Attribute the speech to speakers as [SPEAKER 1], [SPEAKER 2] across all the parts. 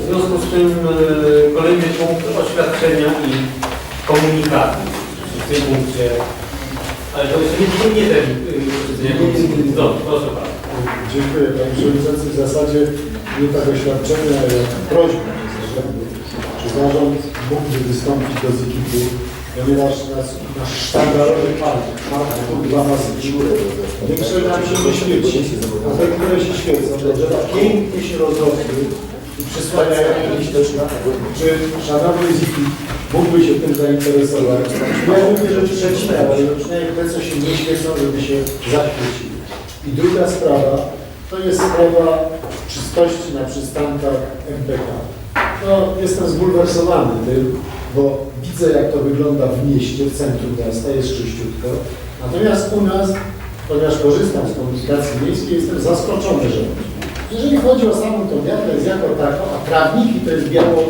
[SPEAKER 1] W związku z tym e, kolejny punkt oświadczenia i komunikaty. W tym punkcie. Ale to jeszcze nie, nie ten e, posiedzenia komisji. Dobrze, proszę bardzo.
[SPEAKER 2] Dziękuję Panie Przewodniczący. W zasadzie nie tak oświadczenia, ale prośba Czy zarząd mógłby wystąpić do ZIKIT-u, ponieważ nasz, nasz sztandarowy park, park dla nas większość nam się nie świeci, a te, które się świecą, to drzewa pięknie się rozrosły i przysłaniają liście. Czy szanowny ZIKIT mógłby się tym zainteresować? Ja mówię rzeczy przeciwne, ale przynajmniej te, co się nie świecą, żeby się zaświeciły. I druga sprawa, to jest sprawa czystości na przystankach MPK. No, jestem zbulwersowany tym, bo widzę, jak to wygląda w mieście, w centrum miasta, jest czyściutko. Natomiast u nas, ponieważ korzystam z komunikacji miejskiej, jestem zaskoczony, że jeżeli chodzi o samą tą jest jako taką, a trawniki to jest biało.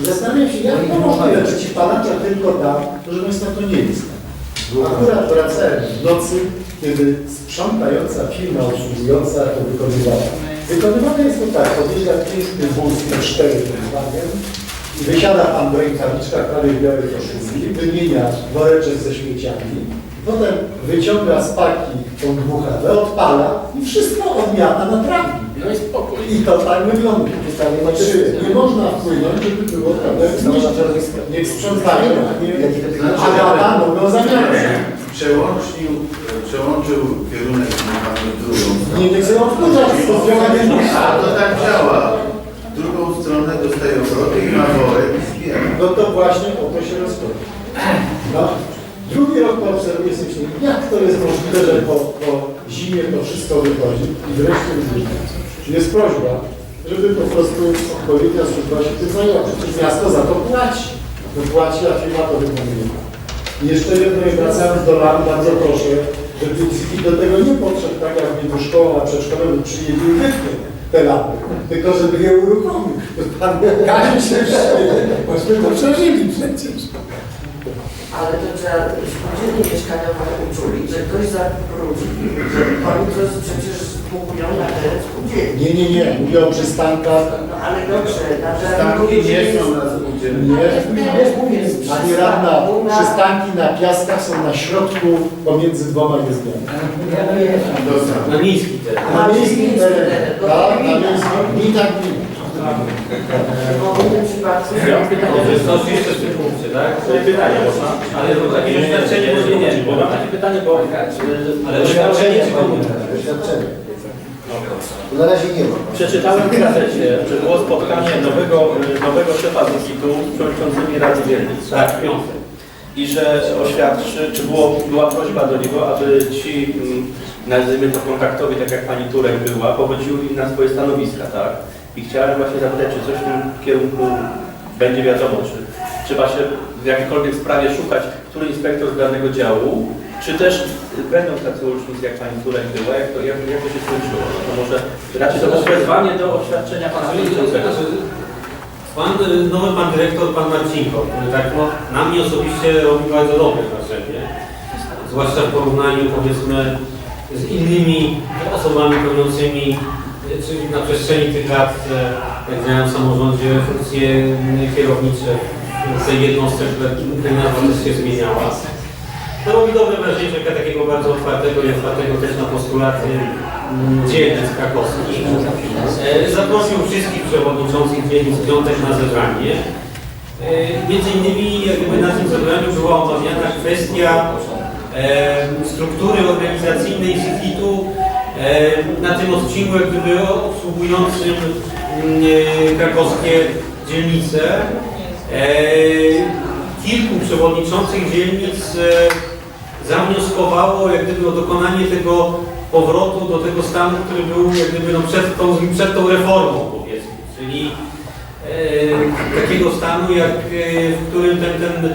[SPEAKER 2] I Zastanawiam się, jak to możliwe, przeciwpalacza tylko tam, proszę Państwa, to nie jest tak. Akurat wracałem w nocy, kiedy sprzątająca firma obsługująca to wykonywała. Wykonywane jest to tak, podjeżdża piękny wóz T4 Volkswagen i wysiada pan w rękawiczkach prawie białej koszulki, wymienia woreczek ze śmieciami, potem wyciąga z paki tą dmuchawę, odpala i wszystko odmiata na trawnik.
[SPEAKER 3] No i spokój.
[SPEAKER 2] I to tak wygląda. Czy nie można wpłynąć, żeby było prawda? Niech sprzątają, a nie a lata mogą zamiatać.
[SPEAKER 4] Przełączył, przełączył kierunek na drugą stronę.
[SPEAKER 2] Nie, niech sobie odkurzasz, to działanie
[SPEAKER 4] A to tak działa. Drugą stronę dostaje obroty i ma worek i zbiera.
[SPEAKER 2] No to właśnie o to się rozchodzi. No. Drugi rok to obserwuję sobie, jak to jest możliwe, że po, po zimie to wszystko wychodzi i wreszcie wychodzi. Jest prośba, żeby po prostu odpowiednia służba się tym zajęła. Przecież miasto za to płaci. To płaci, a firma to wykonuje. I jeszcze jedno, i wracając do lat, bardzo proszę, żeby CIT do tego nie podszedł tak jak między szkołą a przedszkolem przyjedzie wytnie te lampy, tylko żeby je uruchomił. Pan Kaziu się śmieje, bośmy to przeżyli przecież.
[SPEAKER 5] Ale to trzeba spółdzielnie mieszkaniowe uczuli, że ktoś zabrudzi, że oni to przecież kupują na teren spółdzielni.
[SPEAKER 2] Nie, nie, nie, mówię o przystankach.
[SPEAKER 5] No ale dobrze, na
[SPEAKER 4] Stanki nie są na spółdzielni.
[SPEAKER 2] Nie,
[SPEAKER 5] Nie, mówię,
[SPEAKER 2] Pani radna, przystanki na piaskach są na środku pomiędzy dwoma jezdniami.
[SPEAKER 5] Ja wiem.
[SPEAKER 4] Dobra.
[SPEAKER 1] Na miejski teren.
[SPEAKER 2] Na miejskim terenie, tak, na miejskim, gmina, gmina.
[SPEAKER 1] To jeszcze w tym punkcie, tak? Pytanie można, ale to takie oświadczenie może nie, bo mam takie pytanie, bo... Ale oświadczenie czy komunikat?
[SPEAKER 2] Doświadczenie.
[SPEAKER 6] Na razie nie ma.
[SPEAKER 7] Przeczytałem w gazecie, że było spotkanie nowego, nowego szefa ZIT-u z przewodniczącymi Rady Dzielnic.
[SPEAKER 1] Tak, piątek.
[SPEAKER 7] I że oświadczy, czy było, była prośba do niego, aby ci, mm, nazwijmy to kontaktowi, tak jak pani Turek była, pochodzili na swoje stanowiska, tak? I chciałem właśnie zapytać, czy coś w tym kierunku będzie wiadomo, czy trzeba się w jakiejkolwiek sprawie szukać, który inspektor z danego działu, czy też będą tacy ucznicy, jak pani Turek była, jak to, jak, jak to się skończyło? No to może raczej to było wezwanie do oświadczenia pana przewodniczącego.
[SPEAKER 1] Pan, y, nowy pan dyrektor, pan Marcinko, który tak no, na mnie osobiście robi bardzo dobre wrażenie. Zwłaszcza w porównaniu powiedzmy z innymi osobami pełniącymi y, czy na przestrzeni tych lat, jak miałem w samorządzie, funkcje kierownicze jednostce, która która nazwa też się zmieniała. To robi dobre wrażenie człowieka takiego bardzo otwartego i otwartego też na postulaty dzielnic krakowskich. E, Zaprosił wszystkich przewodniczących dzielnic w piątek na zebranie. E, Między innymi jakby na tym zebraniu była omawiana kwestia e, struktury organizacyjnej e, na tym odcinku jak gdyby obsługującym mm, e, krakowskie dzielnice. E, Kilku przewodniczących dzielnic e, zawnioskowało jak gdyby o dokonanie tego powrotu do tego stanu, który był jak gdyby no przed, tą, przed tą reformą powiedzmy, czyli e, takiego stanu, jak, e, w którym ten, ten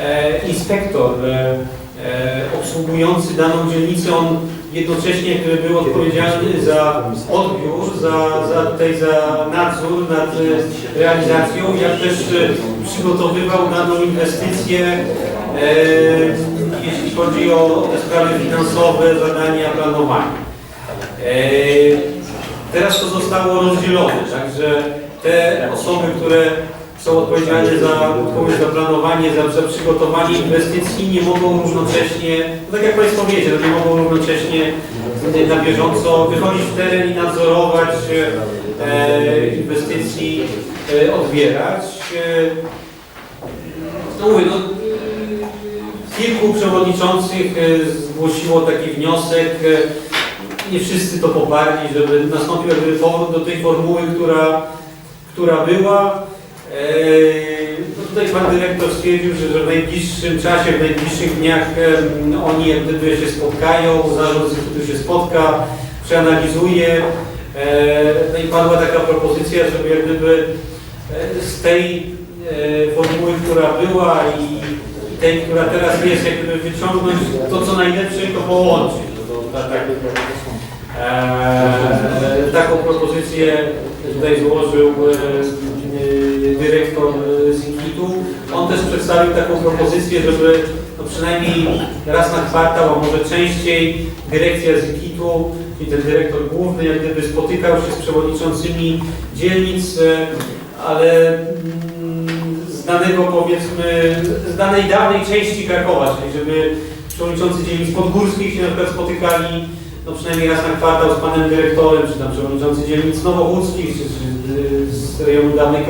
[SPEAKER 1] e, inspektor e, e, obsługujący daną dzielnicę, on jednocześnie jakby był odpowiedzialny za odbiór, za, za, za nadzór nad e, realizacją, jak też e, przygotowywał daną inwestycję, e, jeśli chodzi o sprawy finansowe, zadania, planowanie. E, Teraz to zostało rozdzielone, także te osoby, które są odpowiedzialne za za planowanie, za, za przygotowanie inwestycji nie mogą równocześnie, no tak jak Państwo wiecie, no nie mogą równocześnie na bieżąco wychodzić w teren i nadzorować e, inwestycji, e, odbierać. E, no mówię, no, kilku przewodniczących e, zgłosiło taki wniosek, e, nie wszyscy to poparli, żeby nastąpił jakby powrót do tej formuły, która, która była. Eee, no tutaj pan dyrektor stwierdził, że, w najbliższym czasie, w najbliższych dniach oni jak gdyby się spotkają, zarząd instytutu się spotka, przeanalizuje. Eee, no i padła taka propozycja, żeby jak gdyby e, z tej e, formuły, która była i, tej, która teraz jest, jak gdyby wyciągnąć to, co najlepsze i to połączyć. No tak, Eee, taką propozycję tutaj złożył e, e, dyrektor e, Zinkitu. On też przedstawił taką propozycję, żeby no przynajmniej raz na kwartał, a może częściej dyrekcja Zinkitu, czyli ten dyrektor główny, jak gdyby spotykał się z przewodniczącymi dzielnic, e, ale mm, z danego powiedzmy, z danej dawnej części Krakowa, czyli żeby przewodniczący dzielnic podgórskich się na przykład spotykali no przynajmniej raz na kwartał z panem dyrektorem, czy tam przewodniczący dzielnic nowochódzkich, czy, czy z rejonu dawnej. Eee,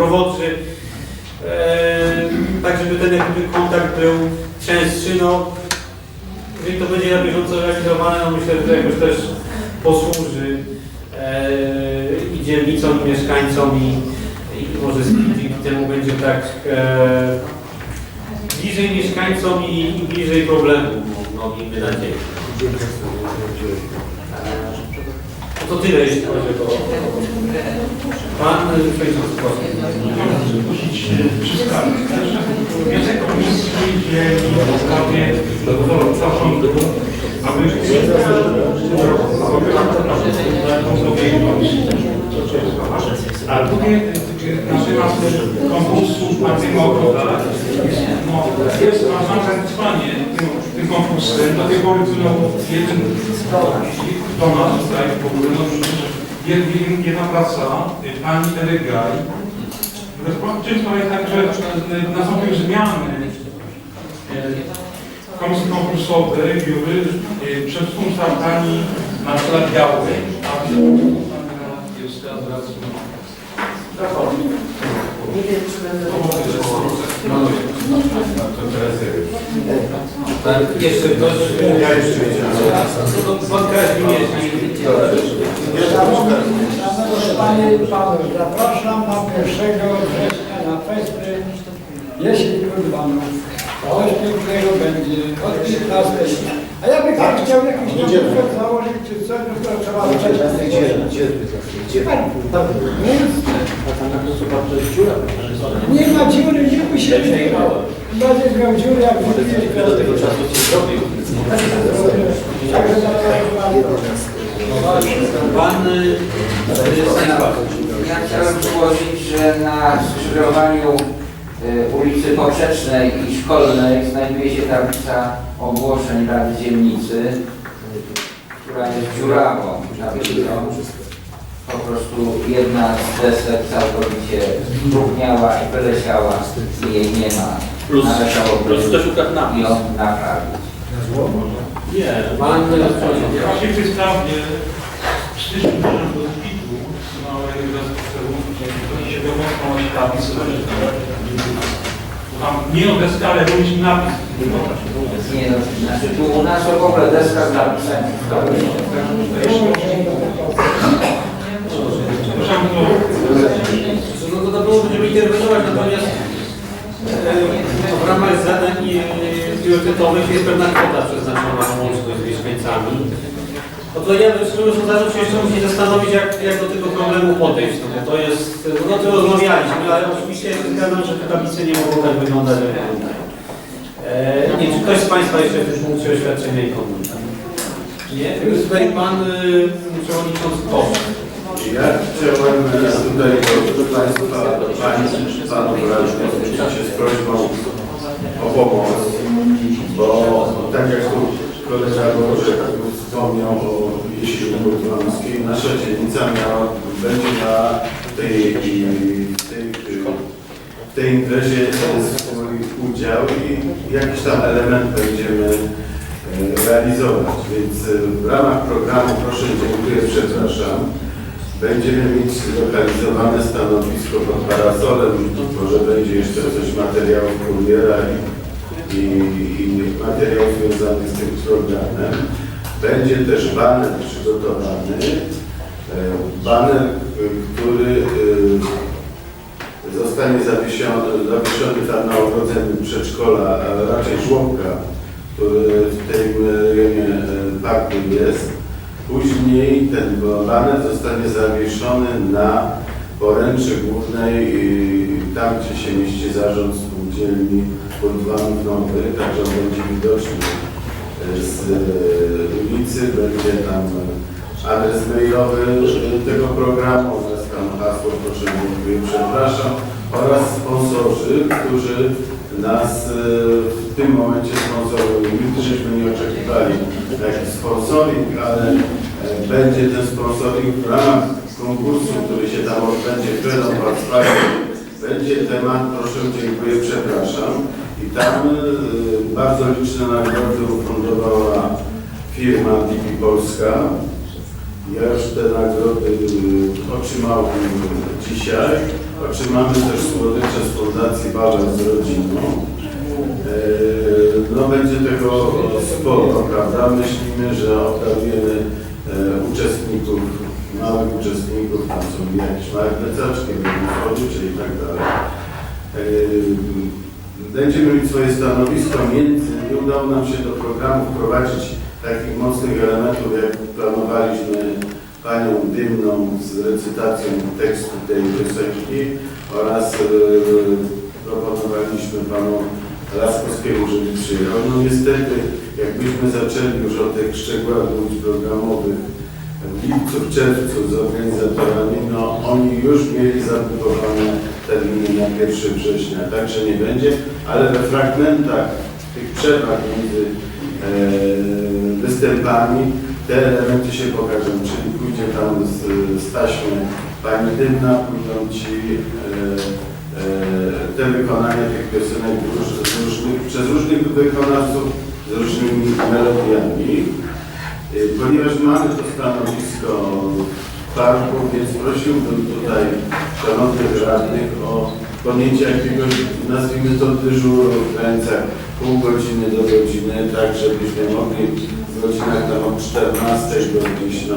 [SPEAKER 1] tak, żeby ten kontakt był częstszy, no jeżeli to będzie na bieżąco realizowane, no myślę, że to jakoś też posłuży eee, i dzielnicom, i mieszkańcom, i, i może dzięki temu będzie tak eee, bliżej mieszkańcom i, i bliżej problemu, no, miejmy nadzieję. No to tyle, jeśli chodzi o to. Pan Przewodniczący
[SPEAKER 3] przeskazać. Wniosek komisji w sprawie zarządu, aby a drugie na temat konkursu partyjnego no, jest ważne zainteresowanie tym, tym konkursem. Do tej pory było jeden do nas tutaj w ogóle, no, jed- jedna praca, pani Ery Gaj, Często jest tak, że nastąpiły zmiany komisji konkursowej, biury przed startami na tle białej, a jest teraz
[SPEAKER 5] Nie wiem, czy będę
[SPEAKER 1] Tak, jeszcze ktoś? Ja jeszcze No pan Kazimierz.
[SPEAKER 8] Panie i Panowie, zapraszam na 1 września na festy Jeśli Kurbanów. Coś pięknego będzie od 15. A ja bym tak chciał jakiś tam założyć czy coś, no to trzeba wcześniej.
[SPEAKER 6] Gdzie? Gdzie?
[SPEAKER 8] Gdzie? Nie ma dziury, nie musi być. Będziesz miał dziurę, jak wrócisz
[SPEAKER 7] Do tego czasu cię zrobił.
[SPEAKER 1] Pan y.
[SPEAKER 9] Ja chciałem zgłosić, że na skrzyżowaniu ulicy Poprzecznej i Szkolnej znajduje się tablica ogłoszeń Rady Dzielnicy, y, która jest dziurawą tablicą. Po prostu jedna z desek całkowicie zbrudniała i wyleciała i jej nie ma.
[SPEAKER 7] Plus,
[SPEAKER 9] Należało
[SPEAKER 7] plus ktoś ukradł napis.
[SPEAKER 9] ją naprawić.
[SPEAKER 1] Nie, pan.
[SPEAKER 3] Właśnie w tej sprawie w styczniu do zbitu małego zespołu, który się domocną o tablicy. Tam nie o deskę, ale również napis.
[SPEAKER 9] Nie no, znaczy tu u nas w ogóle deska z napisem.
[SPEAKER 3] Proszę to
[SPEAKER 1] No to na pewno będziemy interweniować, natomiast e, w ramach zadań e, priorytetowych jest pewna kwota przeznaczona na łączność z mieszkańcami. No to ja szczerze mówiąc zarząd się jeszcze musi zastanowić, jak, jak do tego problemu podejść. No bo to jest, no o tym rozmawialiśmy, ale oczywiście ja się zgadzam, że te tablice nie mogą tak wyglądać jak wyglądają. E, nie, czy ktoś z Państwa jeszcze w tym punkcie oświadczenia i komunikacji? Nie? Tutaj Pan y, Przewodniczący Kosz.
[SPEAKER 4] Ja chciałem tutaj do Państwa, Pani, Panów Radnych z prośbą o pomoc, bo tak jak tu kolega Boże wspomniał o Wojtłamskiej. Nasza dzielnica miała, będzie miała w tej, tej, w tej imprezie swój udział i jakiś tam element będziemy e, realizować. Więc e, w ramach programu Proszę Dziękuję, Przepraszam będziemy mieć zlokalizowane stanowisko pod parasolem. Może będzie jeszcze coś materiałów kuriera i, i, i materiałów związanych z tym programem. Będzie też baner przygotowany. E, Baner, y, który y, zostanie zawiesiony, zawieszony tam na ogrodzeniu przedszkola, a raczej żłobka, który w tym rejonie e, parku jest. Później ten baner zostanie zawieszony na poręczy głównej, tam gdzie się mieści zarząd spółdzielni Budwanów Nowych, także on będzie widoczny z y, ulicy, będzie tam adres mailowy tego programu oraz tam hasło proszę przepraszam oraz sponsorzy, którzy nas y, w tym momencie sponsorują. Nigdy żeśmy nie oczekiwali taki sponsoring, ale e, będzie ten sponsoring w ramach konkursu, który się tam odbędzie w Wrocławiu. Będzie temat proszę, dziękuję, przepraszam. I tam bardzo liczne nagrody ufundowała firma DP Polska. Ja już te nagrody y, otrzymałem dzisiaj. Otrzymamy też słodycze z Fundacji Bałek z rodziną. E, No będzie tego sporo, prawda? Myślimy, że oddajemy e, uczestników, małych uczestników, tam są jakieś małe plecaczki, słodycze i tak dalej. E, Będziemy mieć swoje stanowisko, między nie udało nam się do programu wprowadzić takich mocnych elementów, jak planowaliśmy panią Dymną z recytacją tekstu tej piosenki oraz e, proponowaliśmy panu Laskowskiemu, żeby przyjechał. No niestety, jakbyśmy zaczęli już od tych szczegółach mówić programowych w lipcu, w czerwcu z organizatorami, no oni już mieli zabudowane terminy na 1 września, także nie będzie, ale we fragmentach tych przerwach między e, występami te elementy się pokażą, czyli pójdzie tam z, z taśmy pani Dymna, pójdą ci e, e, te wykonania tych piosenek róż- różnych, przez różnych wykonawców z różnymi melodiami. E, Ponieważ mamy to stanowisko więc prosiłbym tutaj szanownych radnych o podjęcie jakiegoś, nazwijmy to dyżuru w granicach pół godziny do godziny, tak żebyśmy mogli w godzinach tam od 14 do gdzieś, no,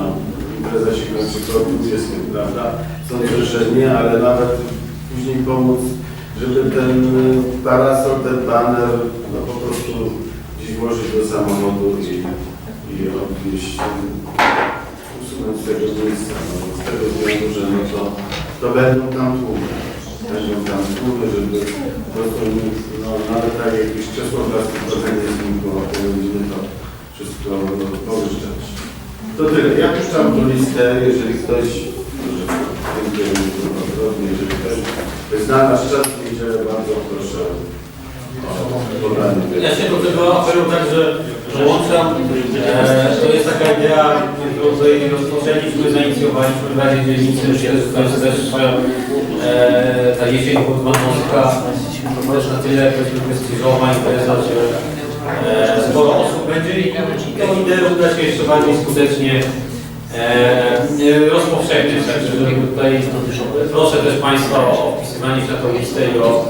[SPEAKER 4] impreza się kończy po 20, prawda? Sądzę, że nie, ale nawet później pomóc, żeby ten y, parasol, ten baner, no po prostu gdzieś włożyć do samochodu i, i odwieźć, z tego miejsca, no, z tego względu, że no to, to będą tam tłumy. Będą tam tłumy, żeby po prostu, no, nawet tak jak jakiś Czesław Laski trochę nie znikło, to będziemy to wszystko powyższać. To tyle. Ja puszczam tu listę, jeżeli ktoś, może dziękuję bardzo, jeżeli ktoś zna nasz czas w niedzielę, bardzo proszę o podanie.
[SPEAKER 1] Ja się do tego apeluję także dołączam. E, to jest taka idea, którą tutaj rozpoczęliśmy, zainicjowaliśmy w Radzie Dzielnicy. Myślę, że to jest też e, ta jesień podmanowska. Też na tyle powiedzmy prestiżowa impreza, że e, sporo osób będzie i, tę ideę uda się jeszcze bardziej skutecznie e, rozpowszechniać. Także tutaj proszę też Państwa o wpisywanie się na tą listę i o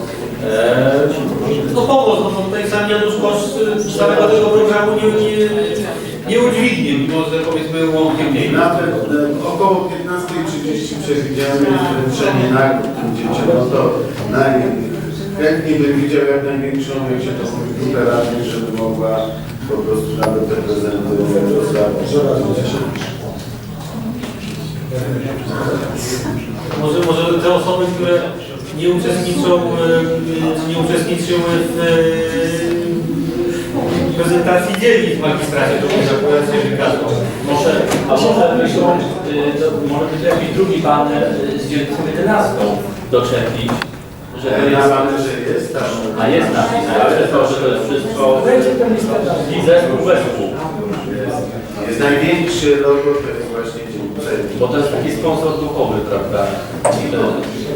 [SPEAKER 1] no pomoc, no bo tutaj sam Janusz Koszt y, całego tego programu nie, nie, nie udźwignie, mimo że powiedzmy łąkiem mniej.
[SPEAKER 4] Nawet e, około 15.30 przewidziałem wręczenie nagród tym dzieciom. No to najchętniej bym widział jak największą, jak się to mówi, grupę radnych, żeby mogła po prostu nawet te prezenty rozdawać.
[SPEAKER 1] Może, może te osoby, które nie uczestniczą, e, nie uczestniczyły w e, prezentacji dzielnic w magistracie, to może akurat się.
[SPEAKER 7] Może, a może myślą, to może być jakiś drugi baner y, z dzielnicą 11 doczepić, że to
[SPEAKER 4] E,
[SPEAKER 7] jest,
[SPEAKER 4] Na że jest tam.
[SPEAKER 7] a jest napis, ale to, że to jest wszystko i zespół, zespół.
[SPEAKER 4] Jest największy logo, to jest właśnie dzielnica.
[SPEAKER 7] Bo to jest taki sponsor duchowy, prawda?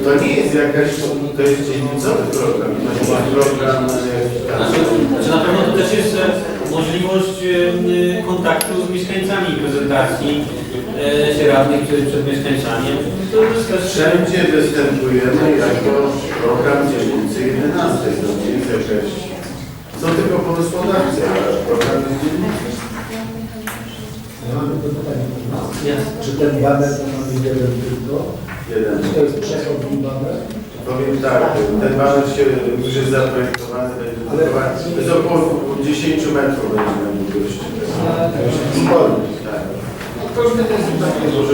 [SPEAKER 4] To nie jest jakaś, to jest dzielnicowy program, to jest program e,
[SPEAKER 1] Znaczy, znaczy na pewno to też jest e, możliwość e, kontaktu z mieszkańcami prezentacji się radnych przed, przed mieszkańcami. To jest też
[SPEAKER 4] Wszędzie występujemy jako program dzielnicy 11. To nie jest jakaś... Są tylko pomysłodawcy, ale program jest dzielnicy.
[SPEAKER 2] Ja mam tylko pytanie. Czy ten baner to ma być jeden tylko?
[SPEAKER 4] Jeden.
[SPEAKER 2] Czy to jest przechodni baner?
[SPEAKER 4] Powiem tak, ten baner się już jest zaprojektowany, będzie
[SPEAKER 2] Ale-
[SPEAKER 4] budowany. To jest około 10 metrów będzie na długości.
[SPEAKER 2] Spory.
[SPEAKER 4] Tak.
[SPEAKER 3] To już to jest takie duże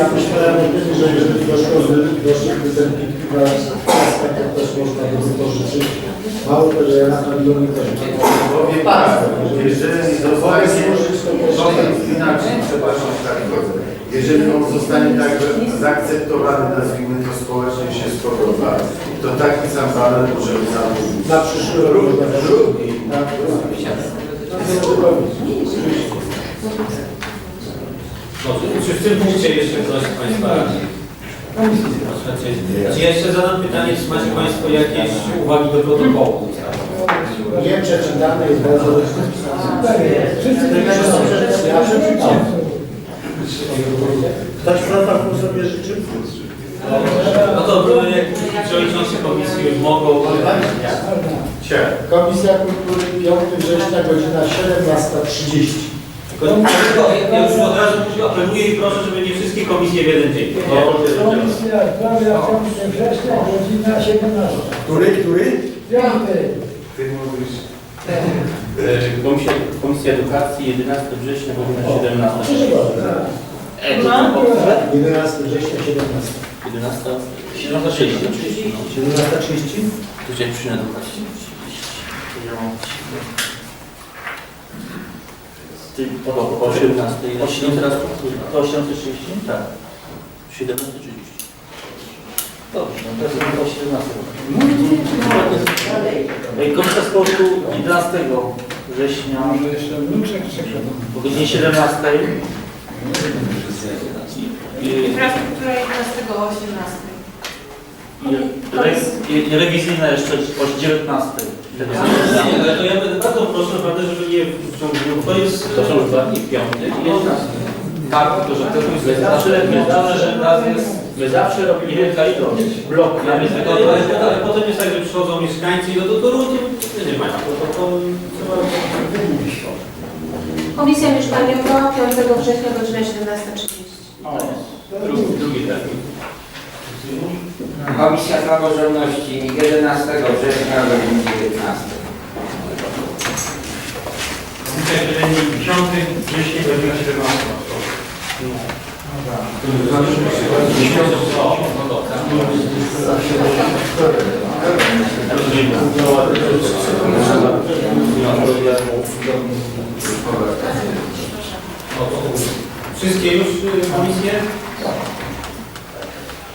[SPEAKER 2] ja myślałem o tym, że jeżeli doszło do pik na to też można by wypożyczyć. Mało tego, ja na pawilionie też.
[SPEAKER 4] Powiem tak, jeżeli
[SPEAKER 2] Wolę
[SPEAKER 4] zostanie,
[SPEAKER 2] złożyć to też.
[SPEAKER 4] inaczej, przepraszam, tak. Jeżeli on zostanie tak zaakceptowany, nazwijmy to społecznie się spodoba, to taki sam baner możemy zamówić.
[SPEAKER 2] Na przyszły rok
[SPEAKER 4] Drugi.
[SPEAKER 2] Tak,
[SPEAKER 1] czy w tym punkcie jeszcze ktoś z Państwa radzi? Znaczy, jeszcze zadam pytanie, czy macie Państwo jakieś uwagi do protokołu?
[SPEAKER 2] Nie przeczytane jest bardzo
[SPEAKER 8] Wszyscy
[SPEAKER 2] Ja przeczytałem. Ktoś protokół sobie życzy?
[SPEAKER 1] No to były jak przewodniczący komisji mogą...
[SPEAKER 4] Cię.
[SPEAKER 2] Komisja Kultury 5 września godzina 17.30.
[SPEAKER 1] Tylko ja już od razu apeluję i proszę, żeby nie wszystkie komisje w jeden dzień.
[SPEAKER 8] Komisja Zdrowia 5 września, godzina 17.
[SPEAKER 2] Który, który?
[SPEAKER 8] Piąty.
[SPEAKER 4] Ty mówisz.
[SPEAKER 7] E, Komisja, Komisja Edukacji 11 września, godzina 17.
[SPEAKER 2] Proszę bardzo. 11 września 17.
[SPEAKER 7] 11? 17.30.
[SPEAKER 2] 17.30?
[SPEAKER 7] Tu chciałem przy edukacji. Ty, po, po 18. No teraz po 18.30? Tak. 17.30. Dobrze, no to jest o 17. Ej, Komisja Sportu 11 września
[SPEAKER 8] Może jeszcze wnuczek czeka.
[SPEAKER 7] o godzinie 17. I,
[SPEAKER 10] Infrastruktura 11 o 18.
[SPEAKER 7] i, re, i rewizyjna jeszcze o 19. Tego
[SPEAKER 1] Nie, ale to ja będę bardzo proszę naprawdę, żeby nie wciągnął. To jest...
[SPEAKER 7] To są już dwa dni, piąty i jedenasty. Tak, tylko że to my zawsze, my zawsze, że nas jest, my zawsze robimy ilość bloków.
[SPEAKER 1] Ale, ale, ale potem jest tak, że przychodzą mieszkańcy i no to, to ludzie nie mają. To, to, to trzeba...
[SPEAKER 10] Komisja mieszkaniowa 5 września godzina 17.30.
[SPEAKER 7] Drugi, drugi termin.
[SPEAKER 9] Komisja Praworządności 11 września o godzinie 19.
[SPEAKER 3] Komisja 5 września godzina 17.
[SPEAKER 1] Wszystkie już y, komisje?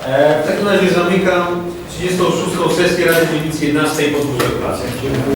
[SPEAKER 1] E, w takim razie zamykam 36. sesję Rady Dzielnicy 11 pod Budżet Pracy.